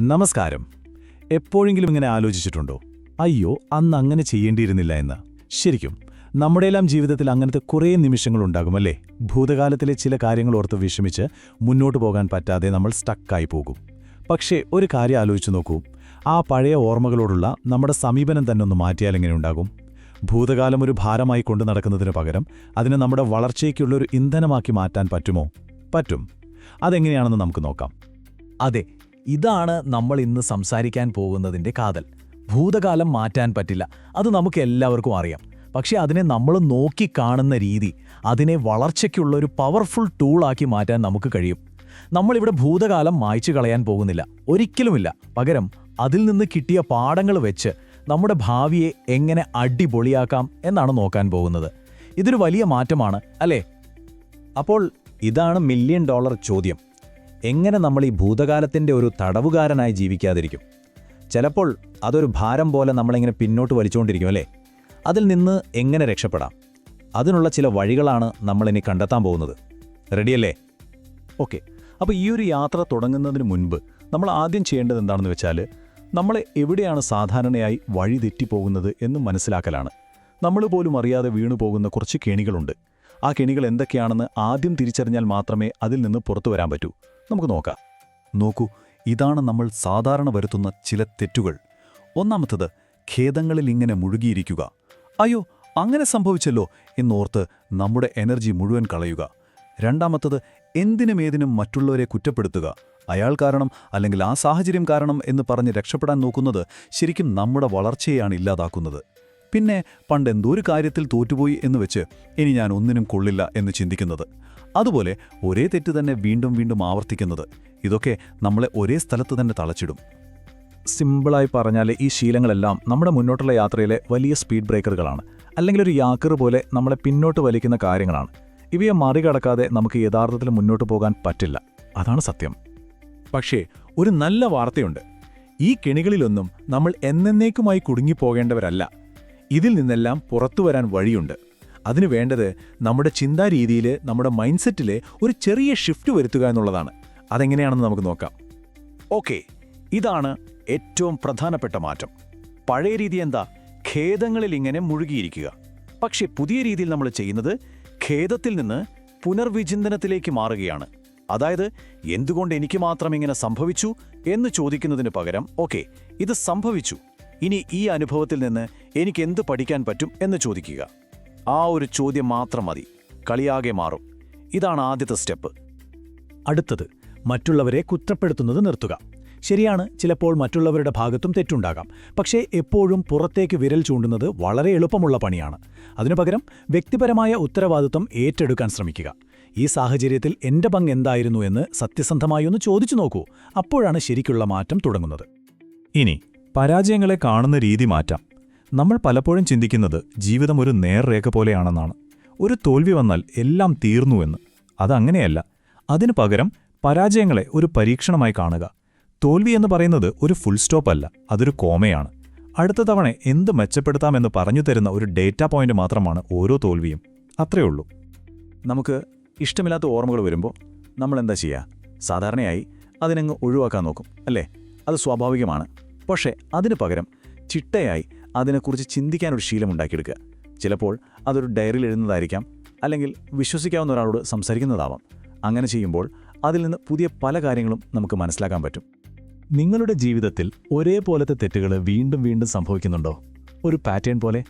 നമസ്കാരം. എപ്പോഴെങ്കിലും ഇങ്ങനെ ആലോചിച്ചിട്ടുണ്ടോ? അയ്യോ അന്ന് അങ്ങനെ ചെയ്യേണ്ടിയിരുന്നില്ല എന്ന്. ശരിക്കും നമ്മുടെയെല്ലാം ജീവിതത്തിൽ അങ്ങനത്തെ കുറേ നിമിഷങ്ങൾ നിമിഷങ്ങളുണ്ടാകുമല്ലേ ഭൂതകാലത്തിലെ ചില കാര്യങ്ങൾ ഓർത്ത് വിഷമിച്ച് മുന്നോട്ട് പോകാൻ പറ്റാതെ നമ്മൾ സ്റ്റക്കായി പോകും. പക്ഷേ ഒരു കാര്യം ആലോചിച്ചു നോക്കൂ. ആ പഴയ ഓർമ്മകളോടുള്ള നമ്മുടെ സമീപനം തന്നെ ഒന്ന് മാറ്റിയാൽ എങ്ങനെ ഉണ്ടാകും? ഭൂതകാലം ഒരു ഭാരമായി കൊണ്ടു നടക്കുന്നതിന് പകരം അതിനെ നമ്മുടെ വളർച്ചയ്ക്കുള്ളൊരു ഇന്ധനമാക്കി മാറ്റാൻ പറ്റുമോ? പറ്റും. അതെങ്ങനെയാണെന്ന് നമുക്ക് നോക്കാം. അതെ ഇതാണ് നമ്മൾ ഇന്ന് സംസാരിക്കാൻ പോകുന്നതിന്റെ കാതൽ. ഭൂതകാലം മാറ്റാൻ പറ്റില്ല. അത് നമുക്ക് എല്ലാവർക്കും അറിയാം. പക്ഷേ അതിനെ നമ്മൾ നോക്കി കാണുന്ന രീതി അതിനെ വളർച്ചയ്ക്കുള്ള ഒരു പവർഫുൾ ടൂളാക്കി മാറ്റാൻ നമുക്ക് കഴിയും. നമ്മളിവിടെ ഭൂതകാലം മായ്ച്ചു കളയാൻ പോകുന്നില്ല. ഒരിക്കലുമില്ല. പകരം അതിൽ നിന്ന് കിട്ടിയ പാഠങ്ങൾ വെച്ച് നമ്മുടെ ഭാവിയെ എങ്ങനെ അടിപൊളിയാക്കാം എന്നാണ് നോക്കാൻ പോകുന്നത്. ഇതൊരു വലിയ മാറ്റമാണ് അല്ലേ? അപ്പോൾ ഇതാണ് മില്യൺ ഡോളർ ചോദ്യം. എങ്ങനെ നമ്മൾ ഈ ഭൂതകാലത്തിന്റെ ഒരു തടവുകാരനായി ജീവിക്കാതിരിക്കും? ചിലപ്പോൾ അതൊരു ഭാരം പോലെ നമ്മളിങ്ങനെ പിന്നോട്ട് വലിച്ചുകൊണ്ടിരിക്കും അല്ലേ? അതിൽ നിന്ന് എങ്ങനെ രക്ഷപ്പെടാം? അതിനുള്ള ചില വഴികളാണ് നമ്മളിനി കണ്ടെത്താൻ പോകുന്നത്. റെഡിയല്ലേ? ഓക്കെ. അപ്പോൾ ഈ ഒരു യാത്ര തുടങ്ങുന്നതിന് മുൻപ് നമ്മൾ ആദ്യം ചെയ്യേണ്ടത് എന്താണെന്ന് വെച്ചാൽ നമ്മൾ എവിടെയാണ് സാധാരണയായി വഴി തെറ്റിപ്പോകുന്നത് എന്ന് മനസ്സിലാക്കലാണ്. നമ്മൾ പോലും അറിയാതെ വീണു പോകുന്ന കുറച്ച് കെണികളുണ്ട്. ആ കെണികൾ എന്തൊക്കെയാണെന്ന് ആദ്യം തിരിച്ചറിഞ്ഞാൽ മാത്രമേ അതിൽ നിന്ന് പുറത്തു വരാൻ പറ്റൂ. നമുക്ക് നോക്കാം. നോക്കൂ ഇതാണ് നമ്മൾ സാധാരണ വരുത്തുന്ന ചില തെറ്റുകൾ. ഒന്നാമത്തത് ഖേദങ്ങളിൽ ഇങ്ങനെ മുഴുകിയിരിക്കുക. അയ്യോ അങ്ങനെ സംഭവിച്ചല്ലോ എന്നോർത്ത് നമ്മുടെ എനർജി മുഴുവൻ കളയുക. രണ്ടാമത്തത് എന്തിനും ഏതിനും മറ്റുള്ളവരെ കുറ്റപ്പെടുത്തുക. അയാൾ കാരണം അല്ലെങ്കിൽ ആ സാഹചര്യം കാരണം എന്ന് പറഞ്ഞ് രക്ഷപ്പെടാൻ നോക്കുന്നത് ശരിക്കും നമ്മുടെ വളർച്ചയെയാണ് ഇല്ലാതാക്കുന്നത്. പിന്നെ പണ്ട് എന്തോ ഒരു കാര്യത്തിൽ തോറ്റുപോയി എന്ന് വെച്ച് ഇനി ഞാൻ ഒന്നിനും കൊള്ളില്ല എന്ന് ചിന്തിക്കുന്നത്. അതുപോലെ ഒരേ തെറ്റ് തന്നെ വീണ്ടും വീണ്ടും ആവർത്തിക്കുന്നത്. ഇതൊക്കെ നമ്മളെ ഒരേ സ്ഥലത്ത് തന്നെ തളച്ചിടും. സിമ്പിളായി പറഞ്ഞാൽ ഈ ശീലങ്ങളെല്ലാം നമ്മുടെ മുന്നോട്ടുള്ള യാത്രയിലെ വലിയ സ്പീഡ് ബ്രേക്കറുകളാണ്. അല്ലെങ്കിൽ ഒരു യാക്കർ പോലെ നമ്മളെ പിന്നോട്ട് വലിക്കുന്ന കാര്യങ്ങളാണ്. ഇവയെ മറികടക്കാതെ നമുക്ക് യഥാർത്ഥത്തിൽ മുന്നോട്ട് പോകാൻ പറ്റില്ല. അതാണ് സത്യം. പക്ഷേ ഒരു നല്ല വാർത്തയുണ്ട്. ഈ കെണികളിലൊന്നും നമ്മൾ എന്നേക്കുമായി കുടുങ്ങിപ്പോകേണ്ടവരല്ല. ഇതിൽ നിന്നെല്ലാം പുറത്തു വരാൻ വഴിയുണ്ട്. അതിനു വേണ്ടത് നമ്മുടെ ചിന്താരീതിയിൽ നമ്മുടെ മൈൻഡ് സെറ്റിൽ ഒരു ചെറിയ ഷിഫ്റ്റ് വരുത്തുക എന്നുള്ളതാണ്. അതെങ്ങനെയാണെന്ന് നമുക്ക് നോക്കാം. ഓക്കെ ഇതാണ് ഏറ്റവും പ്രധാനപ്പെട്ട മാറ്റം. പഴയ രീതി എന്താ? ഖേദങ്ങളിൽ ഇങ്ങനെ മുഴുകിയിരിക്കുക. പക്ഷേ പുതിയ രീതിയിൽ നമ്മൾ ചെയ്യുന്നത് ഖേദത്തിൽ നിന്ന് പുനർവിചിന്തനത്തിലേക്ക് മാറുകയാണ്. അതായത് എന്തുകൊണ്ട് എനിക്ക് മാത്രം ഇങ്ങനെ സംഭവിച്ചു എന്ന് ചോദിക്കുന്നതിന് പകരം ഓക്കെ ഇത് സംഭവിച്ചു. ഇനി ഈ അനുഭവത്തിൽ നിന്ന് എനിക്ക് എന്ത് പഠിക്കാൻ പറ്റും എന്ന് ചോദിക്കുക. ആ ഒരു ചോദ്യം മാത്രം മതി. കളിയാകെ മാറും. ഇതാണ് ആദ്യത്തെ സ്റ്റെപ്പ്. അടുത്തത് മറ്റുള്ളവരെ കുറ്റപ്പെടുത്തുന്നത് നിർത്തുക. ശരിയാണ് ചിലപ്പോൾ മറ്റുള്ളവരുടെ ഭാഗത്തും തെറ്റുണ്ടാകാം. പക്ഷേ എപ്പോഴും പുറത്തേക്ക് വിരൽ ചൂണ്ടുന്നത് വളരെ എളുപ്പമുള്ള പണിയാണ്. അതിനു പകരം വ്യക്തിപരമായ ഉത്തരവാദിത്വം ഏറ്റെടുക്കാൻ ശ്രമിക്കുക. ഈ സാഹചര്യത്തിൽ എന്റെ പങ്ക് എന്തായിരുന്നു എന്ന് സത്യസന്ധമായി ഒന്ന് ചോദിച്ചു നോക്കൂ. അപ്പോഴാണ് ശരിക്കുള്ള മാറ്റം തുടങ്ങുന്നത്. ഇനി പരാജയങ്ങളെ കാണുന്ന രീതി മാറ്റാം. നമ്മൾ പലപ്പോഴും ചിന്തിക്കുന്നത് ജീവിതം ഒരു നേർരേഖ പോലെയാണെന്നാണ്. ഒരു തോൽവി വന്നാൽ എല്ലാം തീർന്നുവെന്ന് അതങ്ങനെയല്ല അതിനു പകരം പരാജയങ്ങളെ ഒരു പരീക്ഷണമായി കാണുക. തോൽവി എന്ന് പറയുന്നത് ഒരു ഫുൾ സ്റ്റോപ്പ് അല്ല. അതൊരു കോമയാണ്. അടുത്ത തവണ എന്ത് മെച്ചപ്പെടുത്താമെന്ന് പറഞ്ഞു തരുന്ന ഒരു ഡേറ്റാ പോയിന്റ് മാത്രമാണ് ഓരോ തോൽവിയും. അത്രയേ ഉള്ളൂ. നമുക്ക് ഇഷ്ടമില്ലാത്ത ഓർമ്മകൾ വരുമ്പോൾ നമ്മൾ എന്താ ചെയ്യുക സാധാരണയായി അതിനങ്ങ് ഒഴിവാക്കാൻ നോക്കും അല്ലേ? അത് സ്വാഭാവികമാണ്. പക്ഷേ അതിനു പകരം ചിട്ടയായി അതിനെക്കുറിച്ച് ചിന്തിക്കാനൊരു ശീലം ഉണ്ടാക്കിയെടുക്കുക ചിലപ്പോൾ അതൊരു ഡയറിയിൽ എഴുതുന്നതായിരിക്കാം അല്ലെങ്കിൽ വിശ്വസിക്കാവുന്ന ഒരാളോട് സംസാരിക്കുന്നതാവാം. അങ്ങനെ ചെയ്യുമ്പോൾ അതിൽ നിന്ന് പുതിയ പല കാര്യങ്ങളും നമുക്ക് മനസ്സിലാക്കാൻ പറ്റും. നിങ്ങളുടെ ജീവിതത്തിൽ ഒരേപോലത്തെ തെറ്റുകൾ വീണ്ടും വീണ്ടും സംഭവിക്കുന്നുണ്ടോ? ഒരു പാറ്റേൺ പോലെ?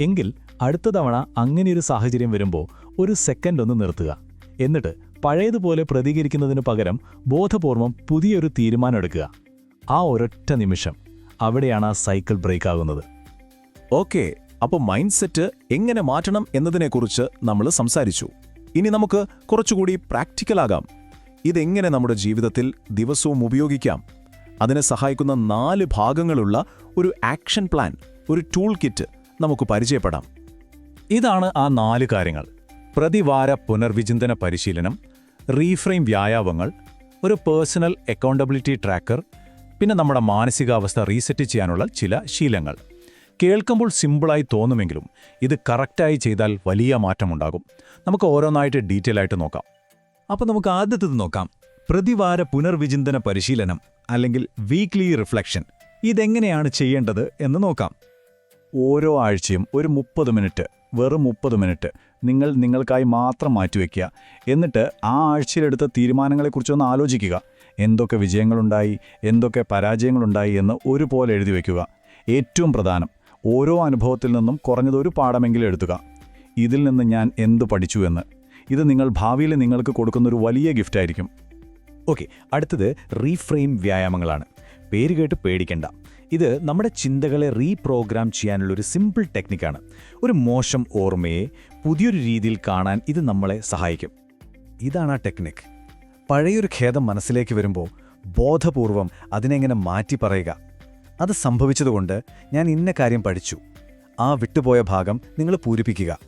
എങ്കിൽ അടുത്ത തവണ അങ്ങനെയൊരു സാഹചര്യം വരുമ്പോൾ ഒരു സെക്കൻഡ് ഒന്ന് നിർത്തുക. എന്നിട്ട് പഴയതുപോലെ പ്രതികരിക്കുന്നതിന് പകരം ബോധപൂർവം പുതിയൊരു തീരുമാനം എടുക്കുക. ആ ഒരൊറ്റ നിമിഷം. അവിടെയാണ് ആ സൈക്കിൾ ബ്രേക്ക് ആകുന്നത്. ഓക്കെ അപ്പോൾ മൈൻഡ് സെറ്റ് എങ്ങനെ മാറ്റണം എന്നതിനെക്കുറിച്ച് നമ്മൾ സംസാരിച്ചു. ഇനി നമുക്ക് കുറച്ചുകൂടി പ്രാക്ടിക്കലാകാം. ഇതെങ്ങനെ നമ്മുടെ ജീവിതത്തിൽ ദിവസവും ഉപയോഗിക്കാം. അതിനെ സഹായിക്കുന്ന നാല് ഭാഗങ്ങളുള്ള ഒരു ആക്ഷൻ പ്ലാൻ ഒരു ടൂൾ കിറ്റ് നമുക്ക് പരിചയപ്പെടാം. ഇതാണ് ആ നാല് കാര്യങ്ങൾ. പ്രതിവാര പുനർവിചിന്തന പരിശീലനം റീഫ്രെയിം വ്യായാമങ്ങൾ ഒരു പേഴ്സണൽ അക്കൗണ്ടബിലിറ്റി ട്രാക്കർ പിന്നെ നമ്മുടെ മാനസികാവസ്ഥ റീസെറ്റ് ചെയ്യാനുള്ള ചില ശീലങ്ങൾ. കേൾക്കുമ്പോൾ സിമ്പിളായി തോന്നുമെങ്കിലും ഇത് കറക്റ്റായി ചെയ്താൽ വലിയ മാറ്റമുണ്ടാകും. നമുക്ക് ഓരോന്നായിട്ട് ഡീറ്റെയിൽ ആയിട്ട് നോക്കാം. അപ്പോൾ നമുക്ക് ആദ്യത്തേത് നോക്കാം. പ്രതിവാര പുനർവിചിന്തന പരിശീലനം അല്ലെങ്കിൽ വീക്ക്ലി റിഫ്ലക്ഷൻ ഇതെങ്ങനെയാണ് ചെയ്യേണ്ടത് എന്ന് നോക്കാം. ഓരോ ആഴ്ചയും ഒരു മുപ്പത് മിനിറ്റ് വെറും മുപ്പത് മിനിറ്റ് നിങ്ങൾ നിങ്ങൾക്കായി മാത്രം മാറ്റിവെക്കുക. എന്നിട്ട് ആ ആഴ്ചയിലെടുത്ത തീരുമാനങ്ങളെക്കുറിച്ചൊന്ന് ആലോചിക്കുക. എന്തൊക്കെ വിജയങ്ങളുണ്ടായി എന്തൊക്കെ പരാജയങ്ങളുണ്ടായി എന്ന് ഒരുപോലെ എഴുതി വയ്ക്കുക ഏറ്റവും പ്രധാനം ഓരോ അനുഭവത്തിൽ നിന്നും കുറഞ്ഞത് ഒരു പാഠമെങ്കിലും എഴുതുക. ഇതിൽ നിന്ന് ഞാൻ എന്ത് പഠിച്ചു എന്ന്. ഇത് നിങ്ങൾ ഭാവിയിൽ നിങ്ങൾക്ക് കൊടുക്കുന്ന ഒരു വലിയ ഗിഫ്റ്റ് ആയിരിക്കും. ഓക്കെ അടുത്തത് റീഫ്രെയിം വ്യായാമങ്ങളാണ്. പേര് കേട്ട് പേടിക്കണ്ട. ഇത് നമ്മുടെ ചിന്തകളെ റീപ്രോഗ്രാം ചെയ്യാനുള്ള ഒരു സിമ്പിൾ ടെക്നിക്കാണ് ഒരു മോശം ഓർമ്മയെ പുതിയൊരു രീതിയിൽ കാണാൻ ഇത് നമ്മളെ സഹായിക്കും. ഇതാണ് ആ ടെക്നിക് പഴയൊരു ഖേദം മനസ്സിലേക്ക് വരുമ്പോൾ ബോധപൂർവം അതിനെങ്ങനെ മാറ്റി പറയുക. അത് സംഭവിച്ചതുകൊണ്ട് ഞാൻ ഇന്ന കാര്യം പഠിച്ചു. ആ വിട്ടുപോയ ഭാഗം നിങ്ങൾ പൂരിപ്പിക്കുക.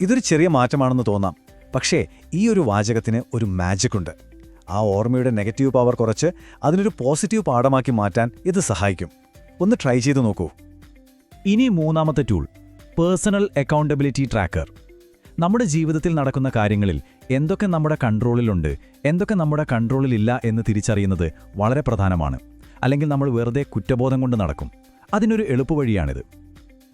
ഇതൊരു ചെറിയ മാറ്റമാണെന്ന് തോന്നാം. പക്ഷേ ഈ ഒരു വാചകത്തിന് ഒരു മാജിക്കുണ്ട് ആ ഓർമ്മയുടെ നെഗറ്റീവ് പവർ കുറച്ച് അതിനൊരു പോസിറ്റീവ് പാഠമാക്കി മാറ്റാൻ ഇത് സഹായിക്കും. ഒന്ന് ട്രൈ ചെയ്ത് നോക്കൂ. ഇനി മൂന്നാമത്തെ ടൂൾ പേഴ്സണൽ അക്കൗണ്ടബിലിറ്റി ട്രാക്കർ നമ്മുടെ ജീവിതത്തിൽ നടക്കുന്ന കാര്യങ്ങളിൽ എന്തൊക്കെ നമ്മുടെ കൺട്രോളിലുണ്ട് എന്തൊക്കെ നമ്മുടെ കൺട്രോളിലില്ല എന്ന് തിരിച്ചറിയുന്നത് വളരെ പ്രധാനമാണ്. അല്ലെങ്കിൽ നമ്മൾ വെറുതെ കുറ്റബോധം കൊണ്ട് നടക്കും. അതിനൊരു എളുപ്പവഴിയാണിത്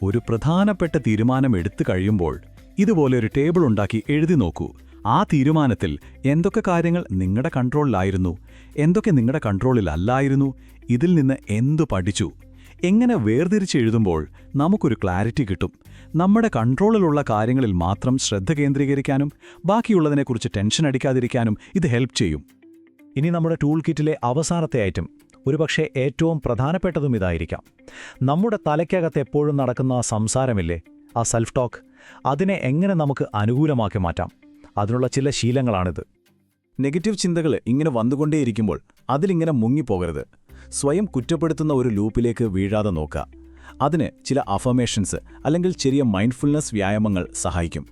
ഒരു പ്രധാനപ്പെട്ട തീരുമാനം എടുത്തു കഴിയുമ്പോൾ ഇതുപോലെ ഒരു ടേബിൾ ഉണ്ടാക്കി എഴുതി നോക്കൂ. ആ തീരുമാനത്തിൽ എന്തൊക്കെ കാര്യങ്ങൾ നിങ്ങളുടെ കൺട്രോളിലായിരുന്നു എന്തൊക്കെ നിങ്ങളുടെ കൺട്രോളിലല്ലായിരുന്നു ഇതിൽ നിന്ന് എന്തു പഠിച്ചു? എങ്ങനെ വേർതിരിച്ചെഴുതുമ്പോൾ നമുക്കൊരു ക്ലാരിറ്റി കിട്ടും. നമ്മുടെ കൺട്രോളിലുള്ള കാര്യങ്ങളിൽ മാത്രം ശ്രദ്ധ കേന്ദ്രീകരിക്കാനും ബാക്കിയുള്ളതിനെക്കുറിച്ച് ടെൻഷൻ അടിക്കാതിരിക്കാനും ഇത് ഹെൽപ്പ് ചെയ്യും. ഇനി നമ്മുടെ ടൂൾ കിറ്റിലെ അവസാനത്തെ ഐറ്റം. ഒരുപക്ഷെ ഏറ്റവും പ്രധാനപ്പെട്ടതും ഇതായിരിക്കാം. നമ്മുടെ തലയ്ക്കകത്ത് എപ്പോഴും നടക്കുന്ന ആ സംസാരമില്ലേ? ആ സെൽഫ് ടോക്ക് അതിനെ എങ്ങനെ നമുക്ക് അനുകൂലമാക്കി മാറ്റാം? അതിനുള്ള ചില ശീലങ്ങളാണിത്. നെഗറ്റീവ് ചിന്തകൾ ഇങ്ങനെ വന്നുകൊണ്ടേയിരിക്കുമ്പോൾ അതിലിങ്ങനെ മുങ്ങിപ്പോകരുത്. സ്വയം കുറ്റപ്പെടുത്തുന്ന ഒരു ലൂപ്പിലേക്ക് വീഴാതെ നോക്കുക. അതിന് ചില അഫർമേഷൻസ് അല്ലെങ്കിൽ ചെറിയ മൈൻഡ്ഫുൾനെസ് വ്യായാമങ്ങൾ സഹായിക്കും.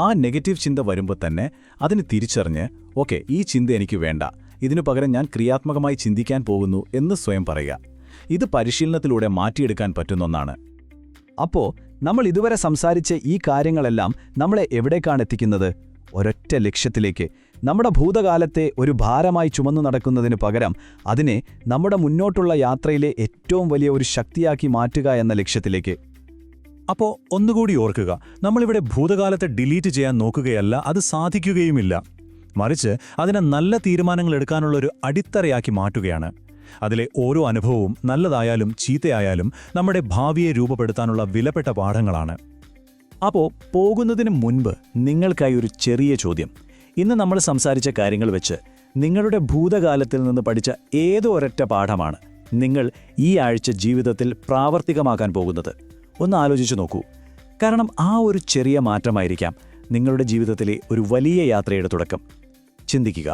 ആ നെഗറ്റീവ് ചിന്ത വരുമ്പോൾ തന്നെ അതിന് തിരിച്ചറിഞ്ഞ് ഓക്കെ ഈ ചിന്ത എനിക്ക് വേണ്ട. ഇതിനു പകരം ഞാൻ ക്രിയാത്മകമായി ചിന്തിക്കാൻ പോകുന്നു എന്ന് സ്വയം പറയുക. ഇത് പരിശീലനത്തിലൂടെ മാറ്റിയെടുക്കാൻ പറ്റുന്ന ഒന്നാണ്. അപ്പോ നമ്മൾ ഇതുവരെ സംസാരിച്ച ഈ കാര്യങ്ങളെല്ലാം നമ്മളെ എവിടേക്കാണ് എത്തിക്കുന്നത്? ഒരൊറ്റ ലക്ഷ്യത്തിലേക്ക്. നമ്മുടെ ഭൂതകാലത്തെ ഒരു ഭാരമായി ചുമന്നു നടക്കുന്നതിന് പകരം അതിനെ നമ്മുടെ മുന്നോട്ടുള്ള യാത്രയിലെ ഏറ്റവും വലിയ ഒരു ശക്തിയാക്കി മാറ്റുക എന്ന ലക്ഷ്യത്തിലേക്ക്. അപ്പോൾ ഒന്നുകൂടി ഓർക്കുക. നമ്മളിവിടെ ഭൂതകാലത്തെ ഡിലീറ്റ് ചെയ്യാൻ നോക്കുകയല്ല അത് സാധിക്കുകയുമില്ല. മറിച്ച് അതിനെ നല്ല തീരുമാനങ്ങൾ എടുക്കാനുള്ള ഒരു അടിത്തറയാക്കി മാറ്റുകയാണ്. അതിലെ ഓരോ അനുഭവവും നല്ലതായാലും ചീത്തയായാലും നമ്മുടെ ഭാവിയെ രൂപപ്പെടുത്താനുള്ള വിലപ്പെട്ട പാഠങ്ങളാണ്. അപ്പോൾ പോകുന്നതിന് മുൻപ് നിങ്ങൾക്കായി ഒരു ചെറിയ ചോദ്യം. ഇന്ന് നമ്മൾ സംസാരിച്ച കാര്യങ്ങൾ വെച്ച് നിങ്ങളുടെ ഭൂതകാലത്തിൽ നിന്ന് പഠിച്ച ഏതോ ഒരൊറ്റ പാഠമാണ് നിങ്ങൾ ഈ ആഴ്ച ജീവിതത്തിൽ പ്രാവർത്തികമാക്കാൻ പോകുന്നത്. ഒന്ന് ആലോചിച്ചു നോക്കൂ. കാരണം ആ ഒരു ചെറിയ മാറ്റമായിരിക്കാം നിങ്ങളുടെ ജീവിതത്തിലെ ഒരു വലിയ യാത്രയുടെ തുടക്കം. ചിന്തിക്കുക